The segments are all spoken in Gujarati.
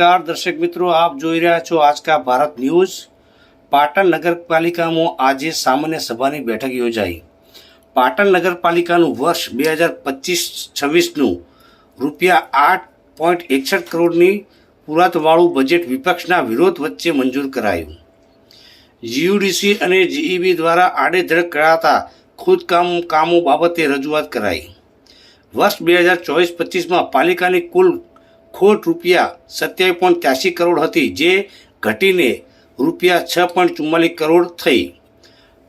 નમસ્કાર. દર્શક મિત્રો, આપ જોઈ રહ્યા છો આજકા ભારત ન્યૂઝ. પાટણ નગરપાલિકામાં આજે સામાન્ય સભાની બેઠક યોજાઈ. પાટણ નગરપાલિકાનું વર્ષ બે હજાર પચીસ છવ્વીસનું રૂપિયા આઠ પોઈન્ટ એકસઠ કરોડની પુરાતવાળું બજેટ વિપક્ષના વિરોધ વચ્ચે મંજૂર કરાયું. જીયુડીસી અને જીઈબી દ્વારા આડેધડ કરાતા ખોદકામ કામો બાબતે રજૂઆત કરાઈ. વર્ષ બે હજાર ચોવીસ પચીસમાં પાલિકાની કુલ ખોટ રૂપિયા સત્યાવીસ પોઈન્ટ ત્યાસી કરોડ હતી, જે ઘટીને રૂપિયા છ પોઈન્ટ ચુમ્માલીસ કરોડ થઈ.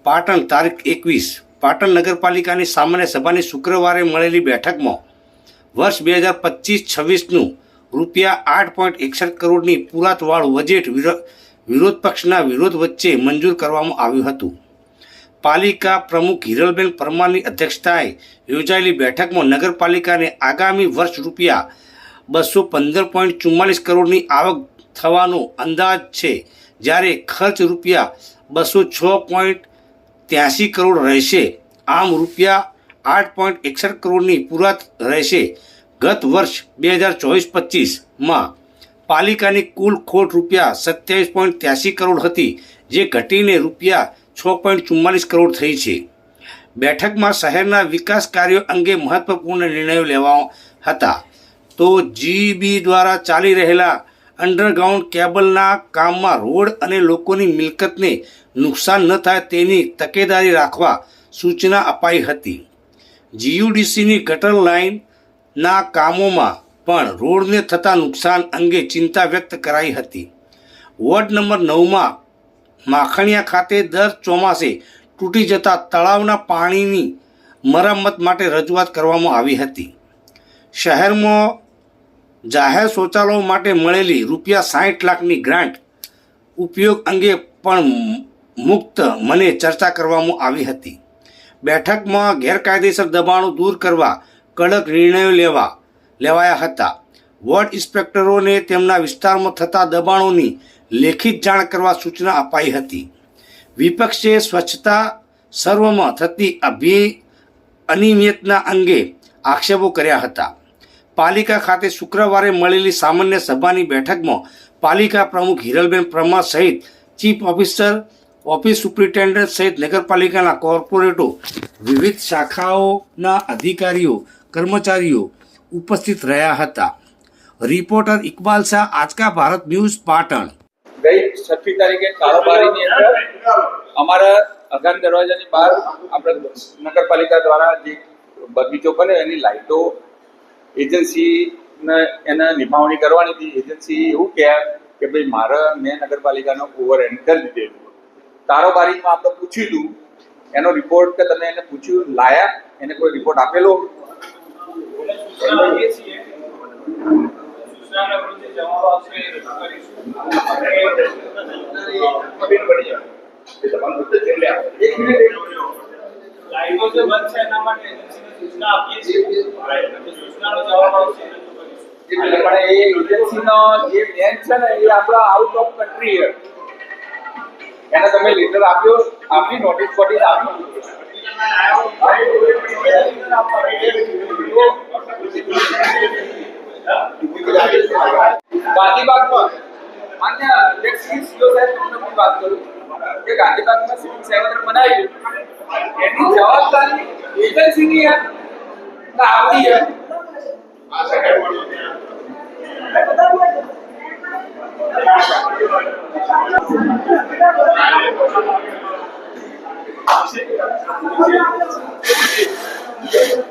પાટણ તારીખ એકવીસ. પાટણ નગરપાલિકાની સામાન્ય સભાની શુક્રવારે મળેલી બેઠકમાં વર્ષ બે હજાર પચીસ છવ્વીસનું રૂપિયા આઠ પોઈન્ટ એકસઠ કરોડની પુરાતવાળું બજેટ વિરો- વિરોધ પક્ષના વિરોધ વચ્ચે મંજૂર કરવામાં આવ્યું હતું. પાલિકા પ્રમુખ હિરલબેન પરમારની અધ્યક્ષતાએ યોજાયેલી બેઠકમાં નગરપાલિકાને આગામી વર્ષ રૂપિયા બસો પંદર પોઈન્ટ ચુમ્માલીસ કરોડની આવક થવાનો અંદાજ છે, જ્યારે ખર્ચ રૂપિયા બસો છ પોઈન્ટ ત્યાસી કરોડ રહેશે. આમ રૂપિયા આઠ પોઈન્ટ એકસઠ કરોડની પૂરા રહેશે ગત વર્ષ બે હજાર ચોવીસ પચીસમાં. પાલિકાની કુલ ખોટ રૂપિયા સત્યાવીસ પોઈન્ટ ત્યાસી કરોડ હતી, જે ઘટીને રૂપિયા છ પોઈન્ટ ચુમ્માલીસ કરોડ થઈ છે. બેઠકમાં શહેરના વિકાસ કાર્યો અંગે મહત્વપૂર્ણ નિર્ણયો લેવા હતા. તો જીબી દ્વારા ચાલી રહેલા અંડરગ્રાઉન્ડ કેબલના કામમાં રોડ અને લોકોની મિલકતને નુકસાન ન થાય તેની તકેદારી રાખવા સૂચના અપાઈ હતી. જીયુડીસીની ગટર લાઇનના કામોમાં પણ રોડને થતા નુકસાન અંગે ચિંતા વ્યક્ત કરાઈ હતી. વોર્ડ નંબર નવમાં માખણિયા ખાતે દર ચોમાસે તૂટી જતા તળાવના પાણીની મરામત માટે રજૂઆત કરવામાં આવી હતી. શહેરમાં જાહેર શૌચાલયો માટે મળેલી રૂપિયા સાઠ લાખની ગ્રાન્ટ ઉપયોગ અંગે પણ મુક્ત મને ચર્ચા કરવામાં આવી હતી. બેઠકમાં ગેરકાયદેસર દબાણો દૂર કરવા કડક નિર્ણયો લેવા, લેવાયા હતા. વોર્ડ ઇન્સ્પેક્ટરોને તેમના વિસ્તારમાં થતા દબાણોની લેખિત જાણ કરવા સૂચના અપાઈ હતી. વિપક્ષે સ્વચ્છતા સર્વમાં થતી અભિ અનિયમિયતના અંગે આક્ષેપો કર્યા હતા. પાલિકા ખાતે શુક્રવારે મળેલી સામાન્ય સભાની બેઠકમાં પાલિકા પ્રમુખ હિરલબેન પ્રમા સહિત ચીફ ઓફિસર, ઓફિસ સુપ્રિન્ટેન્ડન્ટ સહિત નગરપાલિકાના કોર્પોરેટો, વિવિધ શાખાઓના અધિકારીઓ, કર્મચારીઓ ઉપસ્થિત રહ્યા હતા. Reporter Iqbal Shah Aajka Bharat news, Patan. ગઈ છઠ્ઠી તારીખે કારોબારીની અંદર અમારા અગાન દરવાજાની બહાર આપણે નગરપાલિકા દ્વારા જે બગીચો બને એની લાઇટો એજન્સીને એને નિભાવણી કરવાની હતી. એજન્સી એવું કહે કે ભાઈ, મારે મેં નગરપાલિકાનો ઓવર હેન્ડ કરી દીધેલું કારોબારીમાં આપણે પૂછ્યું હતું એનો રિપોર્ટ કે તમે એને પૂછ્યું, લાયા? એને કોઈ રિપોર્ટ આપેલો? એક મિનિટ એજન્સીનો જે મેન છે ને એ આપણા આઉટ ઓફ કન્ટ્રી છે એને તમે લેટર આપ્યો આપની નોટિસ બોટી આપી ગાંધીબાગમાં માન્ય અધ્યક્ષ શ્રી સીઓ સાહેબ તમને હું વાત કરું કે ગાંધીબાગમાં સિવિલ સેન્ટર બનાવ્યું એની જવાબદારી એજન્સીની છે કે આપણી છે Thank you.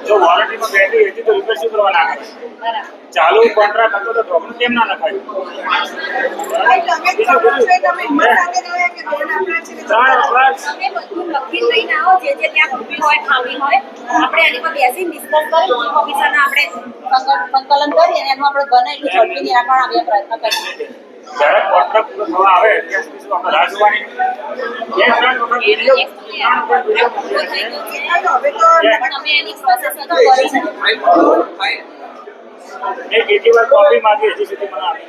આવ્યા જો વોરંટીમાં બેટરી હતી તો રિપેર શું કરવા ના ચાલુ કોન્ટ્રાક્ટ હતો તો પ્રોબ્લેમ કેમ ના નખાયું? આપણા છે કે ત્રણ વર્ષ તમે બધું લખીને લઈને આવો જે જે ત્યાં ખૂબી હોય ખામી હોય આપણે આની પર બેસીને ડિસ્કસ કરી ઓફિસરને આપણે સંકલ- સંકલન કરી અને એનું આપણે બને એટલું ઝડપી નિરાકરણ આપીએ પ્રયત્ન કરીએ. જ્યારે કોન્ટ્રાક્ટ પૂરો થવા આવે મેં કેટલી વાર હજી સુધી મને આપી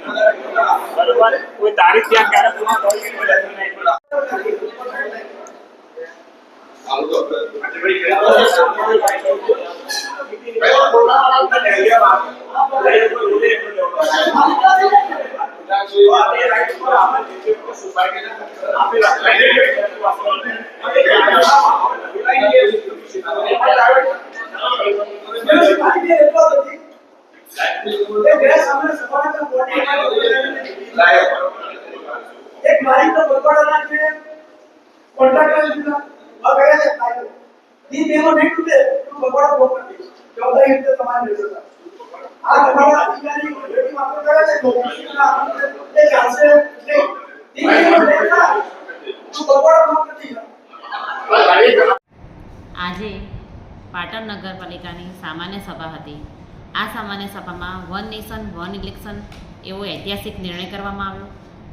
બરોબર કોઈ તારીખ ત્યાં ક્યારે કોઈ લખ્યું નહીં એક મારી તો બગવાડાના છે કોન્ટ્રાક્ટર લીધા આજે પાટણ નગરપાલિકાની સામાન્ય સભા હતી. આ સામાન્ય સભામાં વન નેશન, વન ઇલેક્શન એવો ઐતિહાસિક નિર્ણય કરવામાં આવ્યો.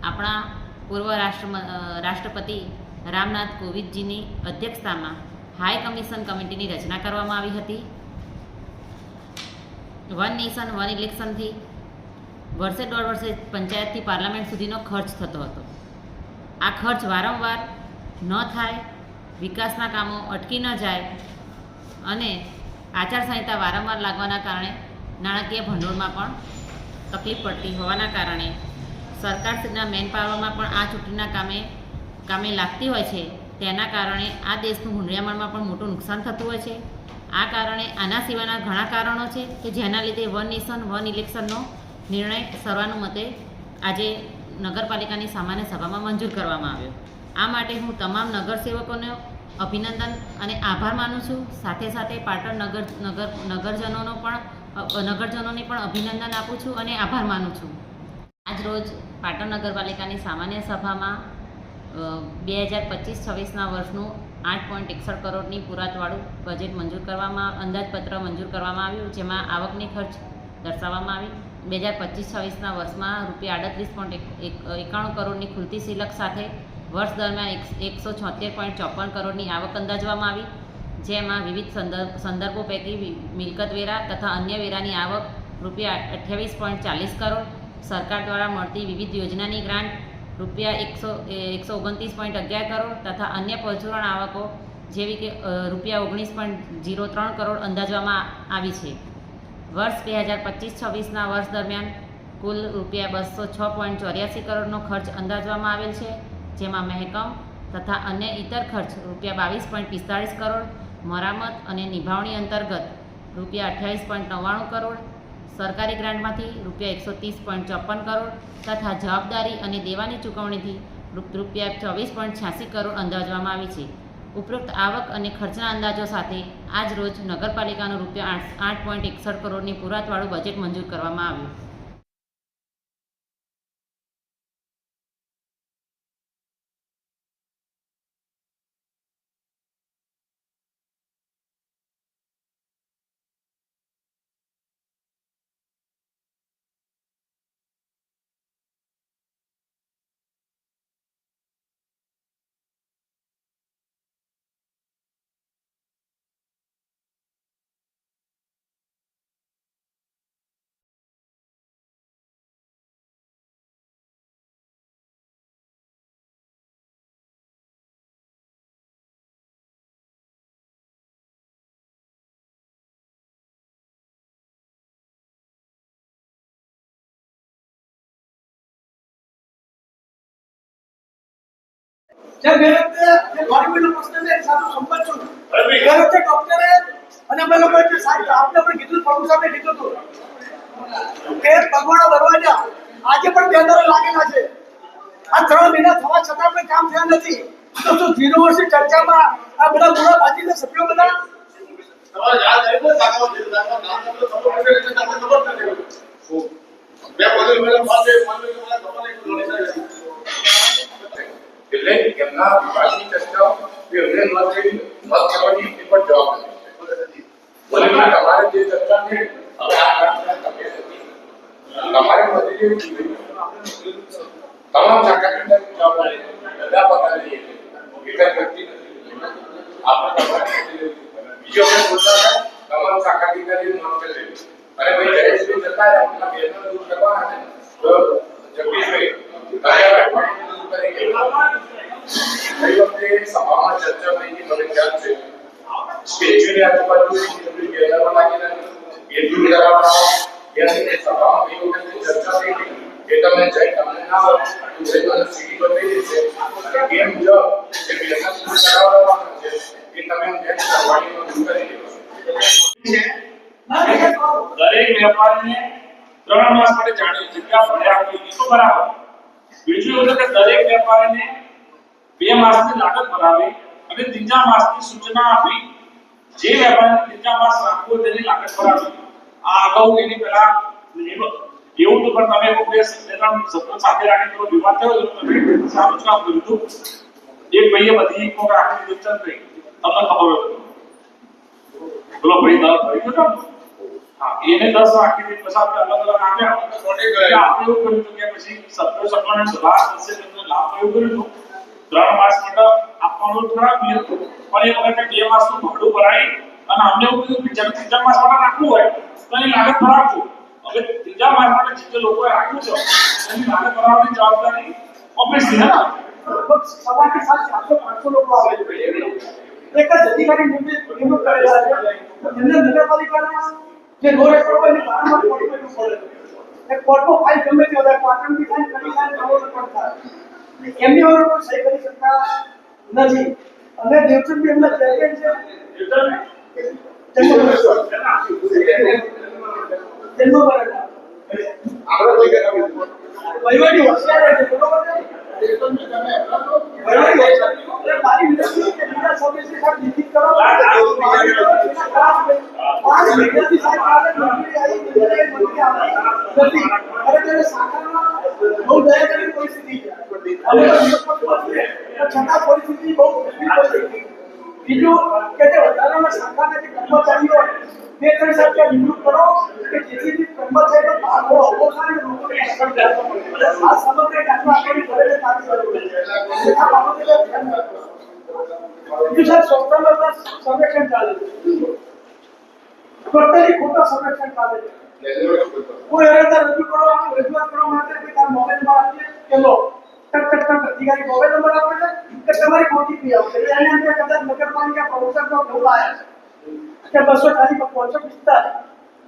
આપણા પૂર્વ રાષ્ટ્ર રાષ્ટ્રપતિ રામનાથ કોવિંદજીની અધ્યક્ષતામાં હાઈ કમિશન કમિટીની રચના કરવામાં આવી હતી. વન નેશન, વન ઇલેક્શનથી વર્ષે દોઢ વર્ષે પંચાયતથી પાર્લામેન્ટ સુધીનો ખર્ચ થતો હતો. આ ખર્ચ વારંવાર ન થાય, વિકાસના કામો અટકી ન જાય અને આચારસંહિતા વારંવાર લાગવાના કારણે નાણાકીય ભંડોળમાં પણ તકલીફ પડતી હોવાના કારણે સરકારશ્રીના મેન પાવરમાં પણ આ ચૂંટણીના કામે કામે લાગતી હોય છે, તેના કારણે આ દેશનું હુંડિયામણમાં પણ મોટું નુકસાન થતું હોય છે. આ કારણે આના સિવાયના ઘણા કારણો છે કે જેના લીધે વન નેશન, વન ઇલેક્શનનો નિર્ણય સર્વાનુમતે આજે નગરપાલિકાની સામાન્ય સભામાં મંજૂર કરવામાં આવ્યો. આ માટે હું તમામ નગરસેવકોનો અભિનંદન અને આભાર માનું છું. સાથે સાથે પાટણ નગર નગર, નગરજનોનો પણ નગરજનોને પણ અભિનંદન આપું છું અને આભાર માનું છું. આજ રોજ પાટણ નગરપાલિકાની સામાન્ય સભામાં બે હજાર પચીસ છવ્વીસના વર્ષનું આઠ પોઈન્ટ એકસઠ કરોડની પુરાતવાળું બજેટ મંજૂર કરવામાં, અંદાજપત્ર મંજૂર કરવામાં આવ્યું, જેમાં આવકની ખર્ચ દર્શાવવામાં આવી. બે હજાર પચીસ છવ્વીસના વર્ષમાં રૂપિયા આડત્રીસ પોઈન્ટ એકાણું કરોડની ખુલતી સિલક સાથે વર્ષ દરમિયાન એકસો છોતેર પોઈન્ટ ચોપન કરોડની આવક અંદાજવામાં આવી, જેમાં વિવિધ સંદર્ભ, સંદર્ભો પૈકી મિલકત વેરા તથા અન્ય વેરાની આવક રૂપિયા અઠ્યાવીસ પોઈન્ટ ચાલીસ કરોડ, સરકાર દ્વારા મળતી વિવિધ યોજનાની ગ્રાન્ટ રૂપિયા એકસો એકસો ઓગણત્રીસ પોઈન્ટ અગિયાર કરોડ તથા અન્ય પરચુરણ આવકો જેવી કે રૂપિયા ઓગણીસ પોઈન્ટ જીરો ત્રણ કરોડ અંદાજવામાં આવી છે. વર્ષ બે હજાર પચીસ છવ્વીસના વર્ષ દરમિયાન કુલ રૂપિયા બસો છ પોઈન્ટ ચોર્યાસી કરોડનો ખર્ચ અંદાજવામાં આવેલ છે, જેમાં મહેકમ તથા અન્ય ઇતર ખર્ચ રૂપિયા બાવીસ પોઈન્ટ પિસ્તાળીસ કરોડ, મરામત અને નિભાવણી અંતર્ગત રૂપિયા અઠ્યાવીસ પોઈન્ટ નવ્વાણું કરોડ સરકારી ગ્રાન્ટમાંથી રૂપિયા એકસો ત્રીસ પોઈન્ટ ચોપન કરોડ તથા જવાબદારી અને દેવાની ચૂકવણીથી રૂપિયા ચોવીસ પોઈન્ટ છ્યાસી કરોડ અંદાજવામાં આવી છે. ઉપરોક્ત આવક અને ખર્ચના અંદાજો સાથે આજ રોજ નગરપાલિકાનું રૂપિયા આઠ આઠ પોઈન્ટ એકસઠ કરોડની પુરાતવાળું બજેટ મંજૂર કરવામાં આવ્યું. જે ગેરંટી જે ગવર્મેન્ટનો પ્રશ્ન છે સાથે સંપત છું ગેરંટી ડોક્ટરે અને અમે લોકો જે સાહેબ આપને પણ કીધું પ્રભુ સાહેબે કીધું હતું કે ભગવાના દરવાજા આજે પણ બેનરો લાગેલા છે. આ ત્રણ મહિના થવા છતાં પણ કામ થયા નથી. તો શું ઝીરો વર્ષની ચર્ચામાં આ બધા મોડા બાજીના સભ્યો બધા? મેં બોલ્યું મેડમ પાસે મને ખબર નહીં The lake can now be widely tested. We have then not been not only people job. बोले ना हमारे देश अच्छा है अब आप करते हैं हमारे मोदी जी तमाम सरकार અને એ મુજબ જે બેનર દૂર કરાવવાના છે એ તમે નેક્સ્ટ દૂર કરી ના દરેક વેપારીને ત્રણ માસ માટે જાણી જેટલા ભર્યા હોય એ તો બરાબર. બીજું એવું કે દરેક વેપારીને બે માસની લાગત ભરાવી અને ત્રીજા માસની સૂચના આપી. જે વેપારીને ત્રીજા માસ રાખવો તેની લાગત ભરાવી. આ અગાઉ એની પહેલા એવું એવું તો પણ તમે કોઈ બે ત્રણ શબ્દો સાથે રાખીને થોડો વિવાદ થયો તો તમે સારું જ કામ કર્યું હતું એક ભાઈએ બધી કોક રાખી દીધું ચાલ ભાઈ તમને ખબર હોય તો. પેલો ભાઈ દસ ભાઈ હતો ને? હા એને દસ રાખી દીધી પછી આપણે અલગ અલગ આપ્યા એટલે આપણે એવું કર્યું હતું કે પછી સભ્યો સભ્યોને સલાહ થશે તેમને લાભ એવું કર્યું હતું ત્રણ માસ માટે આપવાનું ખરાબ નહીં હતું પણ એ વખતે બે માસનું ભાડું ભરાય અને અમને એવું કીધું કે જેમ ત્રીજા માસ માટે રાખવું હોય તો એની લાગત ભરાવજો હવે ત્રીજા માસ માટે જે જે લોકોએ રાખ્યું છે એની લાગત ભરાવવાની જવાબદારી ઓબ્વિયસલી હે ને લગભગ સવારથી સાત ચારસો પાંચસો લોકો આવે છે એક જ અધિકારી નિયમિત નિમણૂક કરેલા છે એમને નગરપાલિકાના જે નો રેકોર્ડ હોય એની વારંવાર કોર્ટમાં જવું પડે છે એ કોર્ટમાં ફાઇલ ગમે તે હોય પાટણથી થાય કડી થાય નવો રેકોર્ડ થાય એમની વગર કોઈ સહી કરી શકતા નથી અને દેવચંદ એમના ચેરમેન છે જન્મ જન્મ કરેલા આપણે કોઈ કરાવી વહીવટી હોશિયાર છે બરોબર છે વહીવટી હોશિયાર એટલે મારી વિનંતી છે કે બીજા સભ્યશ્રી સાહેબ નિશ્ચિત કરો પાંચ મહિનાથી સાહેબ કાલે મંજૂરી આવી મંજૂરી આવી, મંજૂરી આપી નથી ખરેખર એ શાખામાં બહુ દયનીય પરિસ્થિતિ છે અમે તો નિષ્પક્ષ છીએ, પણ છતાં પરિસ્થિતિ બહુ ગંભીર પરિસ્થિતિ બીજું કે જે વધારાના શાખાના જે કર્મચારીઓ नेत्र साहब का विरोध करो कि किसी भी कंबल से तो भाग हो वो सारे लोगों ने ऐसा किया आज समझ रहे हैं कि आपको भी बड़े काम करो आप आपको क्या ध्यान रखो ये सब स्वतंत्रता का संरक्षण चालू टोटली खोटा संरक्षण चालू वो एरदा रजू करो, आप रजूआत करो मात्र कि तार मोबाइल नंबर आपके चलो तक तक तक अधिकारी मोबाइल नंबर आपके तक तुम्हारी कोटी भी आओ यानी हमने कदर नगर पालिका प्रमुख को बुलाया। ઢોળાયા છે કે બસો તારીખ પાંચસો પિસ્તાલીસ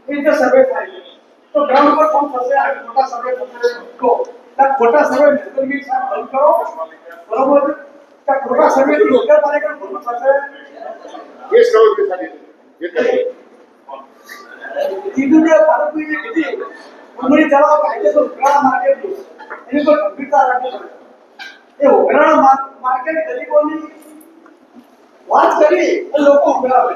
એ રીતે સર્વે થાય છે તો ગ્રાઉન્ડ પર કોણ થશે આ ખોટા સર્વે થશે તો આ ખોટા સર્વે નગરગીર સાહેબ હલ કરો બરોબર છે? કે આ ખોટા સર્વે નગરપાલિકા ભલું થશે એ સૌ કે સારી એ કરી કીધું કે ભારતની જે કીધી ઉમરી દવાઓ કાયદેસર ઉઘરાણા માર્કેટની એની પર ગંભીરતા રાખવી પડે એ ઉઘરાણા મા- માર્કેટ ગરીબોની વાત કરી અને લોકો ઉઘરાવે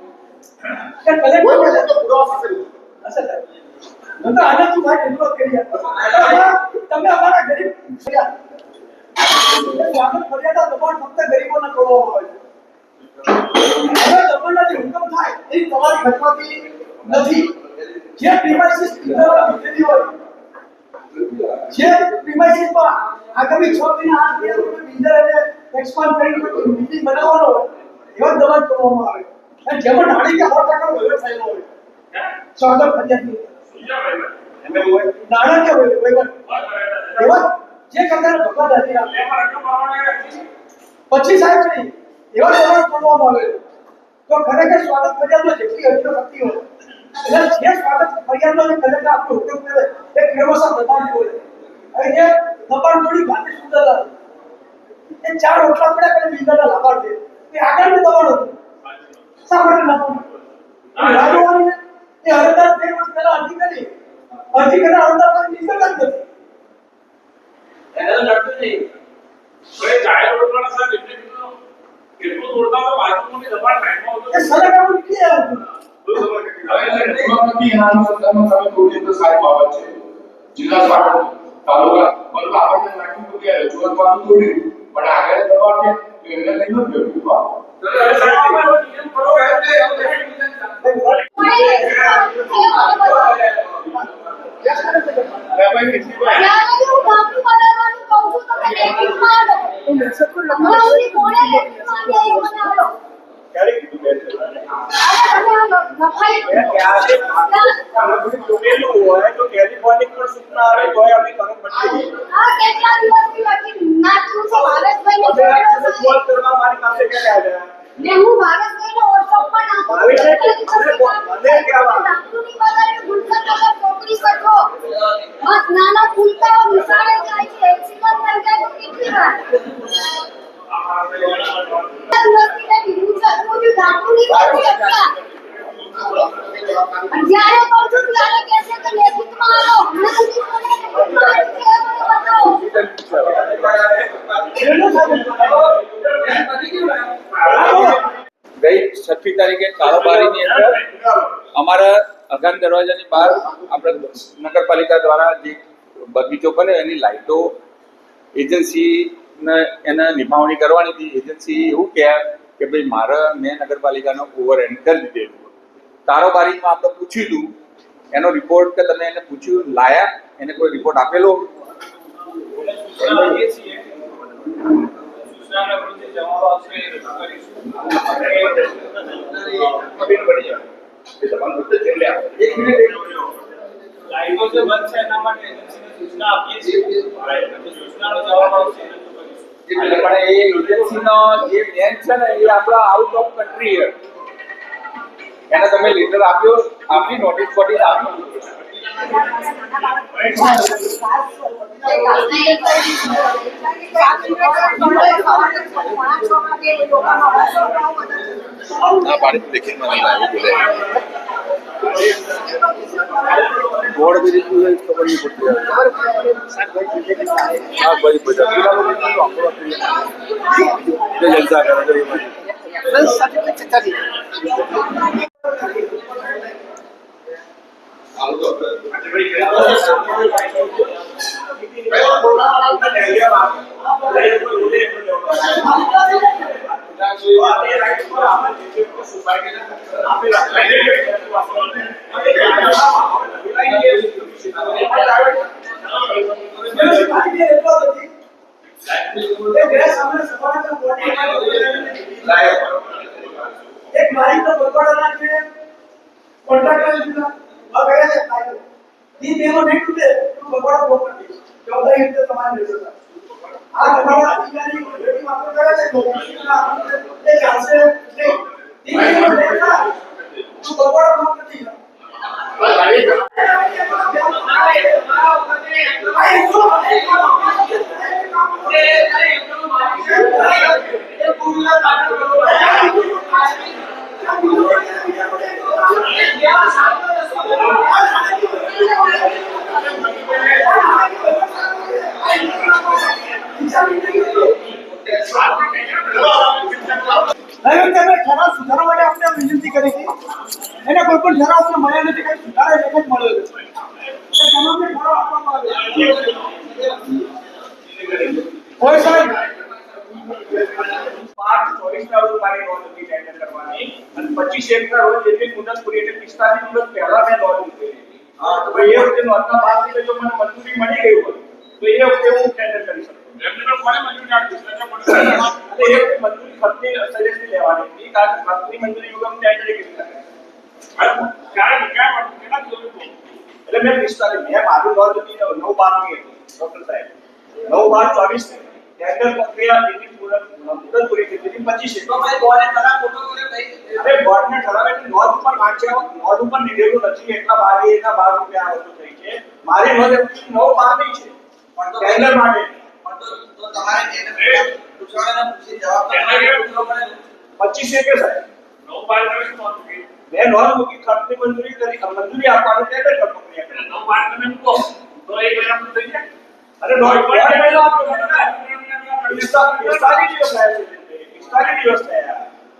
તમે અમારા ગરીબ. દબાણ ફક્ત આવે છે. જે હુકમ થાય એ તમારી ઘટનાથી નથી. જે પ્રિમાઇસીસ લીધેલી હોય જે પ્રિમાઇસીસમાં આગામી છ મહિના આઠ મહિના બિલ્ડર એને એક્સપાન્ડ કરી બીજી બનાવવાનો હોય એવા દબાણ કરવામાં આવે. અને જેમાં નાણી કે સો ટકા વહીવટ થયેલો હોય સ્વાગત ફરિયાદની નાણાકીય વહીવટ વહીવટ એવા જે કરતા ધોકા દાદી આપે પછી સાહેબ છે એવા દબાણ કરવામાં આવે તો તો ખરેખર સ્વાગત ફરિયાદમાં જેટલી અર્થ થતી હોય એટલે જે સ્વાગત ફરિયાદનો જે ખરેખર આપણો ઉપયોગ કરે એ ક્રમશઃ દબાણ હોય અને જે દબાણ થોડી ભાતી સુંદર લાગે એ ચાર ઓટલા પડ્યા કરે બીજાના લાભાર્થી એ આગળનું દબાણ હતું सापडायला लागतो राजवाडी ते हरदार फ़ेमस त्याला अधिकारी अधिकारी हरदार निसर्गात जाते त्याला लढतो नाही सगळे जाहीर लोकांना सर घेतून ओढताना बाजूमध्ये जपान टाइम होतो ते सगळं काम किती आहे साहेब बाबाचे जिल्हा सापड तालुका म्हणून आपण नाटक होती आहे जुवत पाहून थोडी पण आगायला दबाव ते वेगळ्या नाही भेटू पाहतो Gracias. તારીખે કારોબારીની અંદર અમારા અગાન દરવાજાની બહાર આપણે નગરપાલિકા દ્વારા જે બગીચો બને એની લાઇટો એજન્સી એને નિભાવણી કરવાની હતી. એજન્સી એવું કહે કે ભાઈ, મારે મેં નગરપાલિકાનો ઓવર હેન્ડ કરી દીધેલું કારોબારીમાં આપણે પૂછ્યું હતું. એનો રિપોર્ટ કે તમે એને પૂછ્યું, લાયા? એને કોઈ રિપોર્ટ આપેલો? આઉટ ઓફ કન્ટ્રી છે એને તમે લેટર આપ્યો આપની નોટિસ બોટી આપી বাড়িতে দেখে মানে লাইভে বলে বড় বেরিয়ে খবর নিয়ে করতে যাবে हाँ वही बजा पूरा लोग हमको एग्ज़ाम है ना ये Thank you. ಈ ಮೇಲೋ ನೆಟ್ಟುತ್ತೆ ತುಂಬ ಬಡ ಹೋಗ್ತದೆ ಚೌದಹ ಇಂಚು ಸಮಾನ નહીં થાય તો બગવાડા બોલ નથી હવે તમે ઠરાવ સુધારવા માટે આપણે વિનંતી કરી હતી એને કોઈ પણ ઠરાવ અમને મળ્યા નથી કઈ સુધારા એક જ મળ્યો છે એ તમામને ઠરાવ આપવામાં આવ્યો હોય સાહેબ પાંચ ચોવીસના રોજ મારી નોંધ હતી ટેન્ડર કરવાની અને પચીસ એકના રોજ એટલી મુદત પૂરી એટલે પિસ્તાલીસ દિવસ પહેલા મેં નોંધ લીધેલી હતી. તો એ વખતે નોંધના બાદ થી જો મને મંજૂરી મળી ગઈ હોય તો એ વખતે હું ટેન્ડર કરી શકું એમને તો કોને મંજૂરી આપી એટલે એ વખતે મંજૂરી ખતની સજેસ્ટની લેવાની હતી કારણ કે ખતની મંજૂરી વગર હું ટેન્ડર કરી શકે ક્યારે ક્યાં કેટલા દિવસ એટલે મેં પિસ્તાલીસ મેં મારું નોંધ હતી નવ બાર ની હતી ડોક્ટર સાહેબ નવ બાર ચોવીસ ની ટેન્ડર પ્રક્રિયા જેની પૂરત મુદત પૂરી થઈ હતી પચીસ તો ભાઈ બોલે ખરા ખોટો કરે ભાઈ અરે બોર્ડને ઠરાવે છે નોંધ ઉપર વાંચ્યા નોંધ ઉપર લીધેલું નથી એટલા બાર એના બાર રૂપિયા આ વસ્તુ થઈ છે મારી નોંધ એટલી નવ બાર ની છે પણ તો ટેન્ડર માટે પણ તો તો તમારે ટેન્ડર પૂછવાના પૂછી જવાબ તો તમારે પૂછવો પડે પચીસ એકે સાહેબ નવ બાર તમે શું નોંધ મૂકી? મેં નોંધ મૂકી ખર્ચની મંજૂરી કરી મંજૂરી આપવાનું ટેન્ડર પર પ્રક્રિયા કરી નવ બાર તમે મૂકો તો એક મહિનામાં થઈ જાય અરે નોંધ દોઢ મહિનો આપ્યો પિસ્તાલીસ પિસ્તાલીસ દિવસ થયા છે પિસ્તાલીસ દિવસ થયા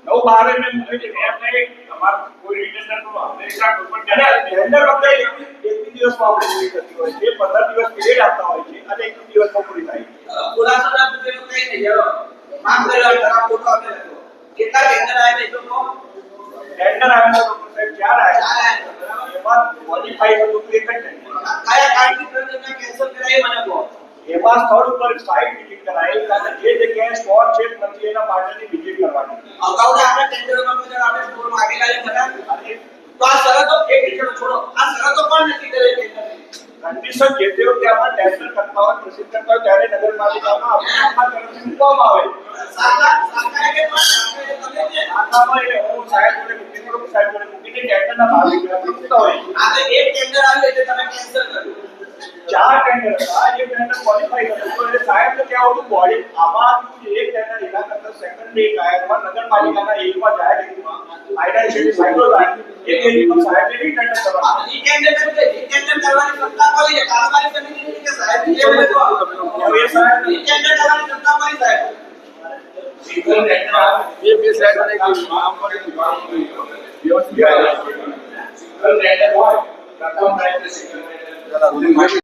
નવ બારે મેં મૂકી દીધી. એમ નહીં, તમારે કોઈ રિટેન્ડર નો હંમેશા કોઈ પણ અને ટેન્ડર ટેન્ડર વખતે એકવીસ એકવીસ દિવસમાં આપણે પૂરી થતી હોય છે પંદર દિવસ પીરિયડ આપતા હોય છે અને એકવીસ દિવસમાં પૂરી થાય છે ખુલાસો ના પૂછે તો કઈ નહીં જરો માફ કર્યો ખરા ખોટો આપણે લખો કેટલા ટેન્ડર આવ્યા એ તો કહો ટેન્ડર આવેલા તો સાહેબ ચાર ચાર આવ્યા આવ્યા. એમાં ક્વોલિફાઈ થતું તો એક જ ટેન્ડર કયા કાર્ડની પ્રક્રિયા કેન્સલ કરાવી મને કહો એમાં સ્થળ ઉપર સાઇટ વિઝિટ કરાય કારણ કે જે જગ્યાએ સ્ટોર છે નથી એના માટેની વિઝિટ કરવાની અગાઉના આપણે ટેન્ડરોમાં બધા આપણે સ્કોર માંગેલા છે ખરા તો આ શરતો એક મિનિટ છોડો આ શરતો પણ નથી કરે ટેન્ડરની કન્ડિશન જે તે વખતે આપણે ટેન્ડર કરતા હોય પ્રસિદ્ધ કરતા હોય ત્યારે નગરપાલિકામાં આપણે આપણા તરફથી મૂકવામાં આવે સરકાર સરકારે કે પણ સરકારે તમે જે આનામાં એ હું સાહેબ જોડે મૂકી પ્રમુખ સાહેબ જોડે મૂકીને ટેન્ડરના ભાવે મૂકતા હોય છે. આ તો એક ટેન્ડર આવ્યું એટલે તમે કેન્સલ કર્યું ચાર ટેન્ડર હતા क्वालिफाई कर सकते हो साहब तो क्या हो तो बॉडी आवाज़ कुछ एक कहना लेगा मतलब सेकंड में एक आया हुआ नगर पालिका का एक बार जाया लेकिन वहाँ आइडा शेड साइड हो रहा है एक एक पर साहब ने भी टंडन करवा वीकेंड में तो वीकेंड में करवाने सत्ता को ये कारोबारी समिति ने के साहब ये मेरे को ये साहब वीकेंड में करवाने सत्ता को साहब ये भी साहब ने कि वहाँ पर एक बात हुई व्यवस्था सिंगल रेंडर और रकम रेंडर सिंगल रेंडर